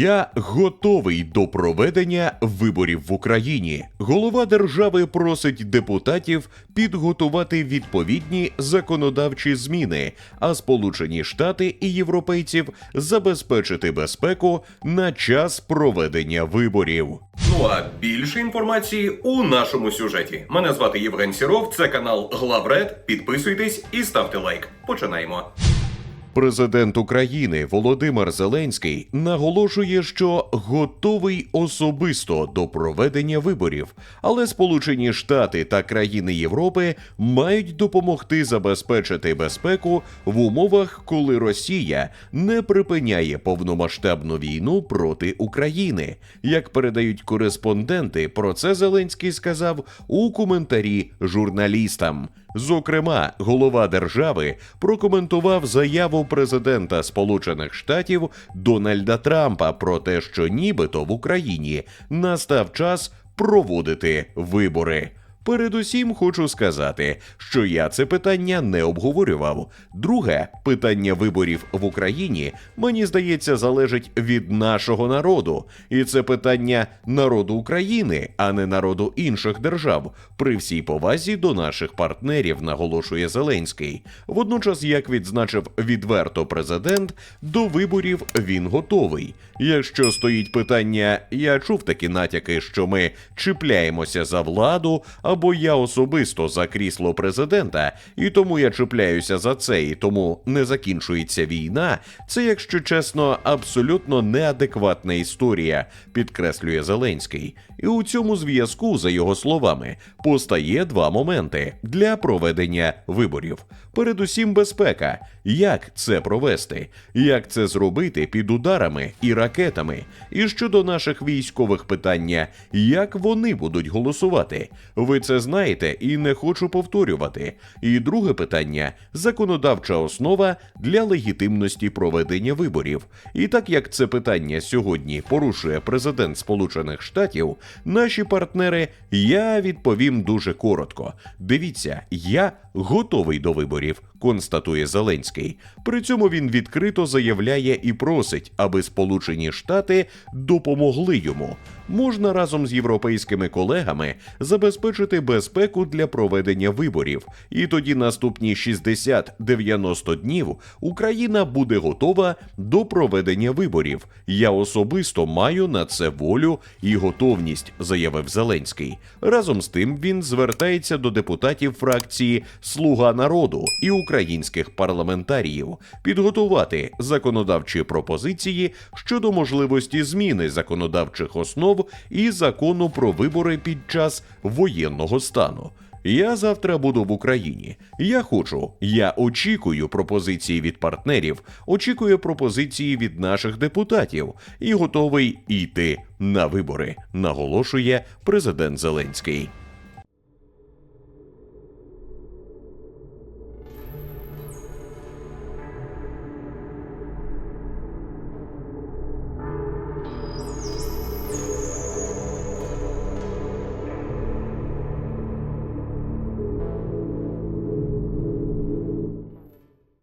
Я готовий до проведення виборів в Україні. Голова держави просить депутатів підготувати відповідні законодавчі зміни, а Сполучені Штати і європейців забезпечити безпеку на час проведення виборів. Ну а більше інформації у нашому сюжеті. Мене звати Євген Сіров, це канал Главред. Підписуйтесь і ставте лайк. Починаємо. Президент України Володимир Зеленський наголошує, що готовий особисто до проведення виборів, але Сполучені Штати та країни Європи мають допомогти забезпечити безпеку в умовах, коли Росія не припиняє повномасштабну війну проти України. Як передають кореспонденти, про це Зеленський сказав у коментарі журналістам. Зокрема, голова держави прокоментував заяву президента Сполучених Штатів Дональда Трампа про те, що нібито в Україні настав час проводити вибори. Передусім хочу сказати, що я це питання не обговорював. Друге питання виборів в Україні, мені здається, залежить від нашого народу, і це питання народу України, а не народу інших держав. При всій повазі до наших партнерів, наголошує Зеленський. Водночас, як відзначив відверто президент, до виборів він готовий. Якщо стоїть питання, я чув такі натяки, що ми чіпляємося за владу, або я особисто за крісло президента, і тому я чіпляюся за це, і тому не закінчується війна. Це, якщо чесно, абсолютно неадекватна історія, підкреслює Зеленський. І у цьому зв'язку, за його словами, постає два моменти для проведення виборів. Передусім, безпека. Як це провести? Як це зробити під ударами і ракетами? І щодо наших військових питання, як вони будуть голосувати? Ви це знаєте і не хочу повторювати. І друге питання законодавча основа для легітимності проведення виборів. І так як це питання сьогодні порушує президент Сполучених Штатів, наші партнери, я відповім дуже коротко. Дивіться, я готовий до виборів, констатує Зеленський. При цьому він відкрито заявляє і просить, аби Сполучені Штати допомогли йому. Можна разом з європейськими колегами забезпечити безпеку для проведення виборів, і тоді наступні 60-90 днів Україна буде готова до проведення виборів. Я особисто маю на це волю і готовність, заявив Зеленський. Разом з тим він звертається до депутатів фракції Слуга народу і українських парламентаріїв підготувати законодавчі пропозиції щодо можливості зміни законодавчих основ і закону про вибори під час воєнного стану. Я завтра буду в Україні. Я хочу, я очікую пропозиції від партнерів, очікую пропозиції від наших депутатів і готовий йти на вибори, наголошує президент Зеленський.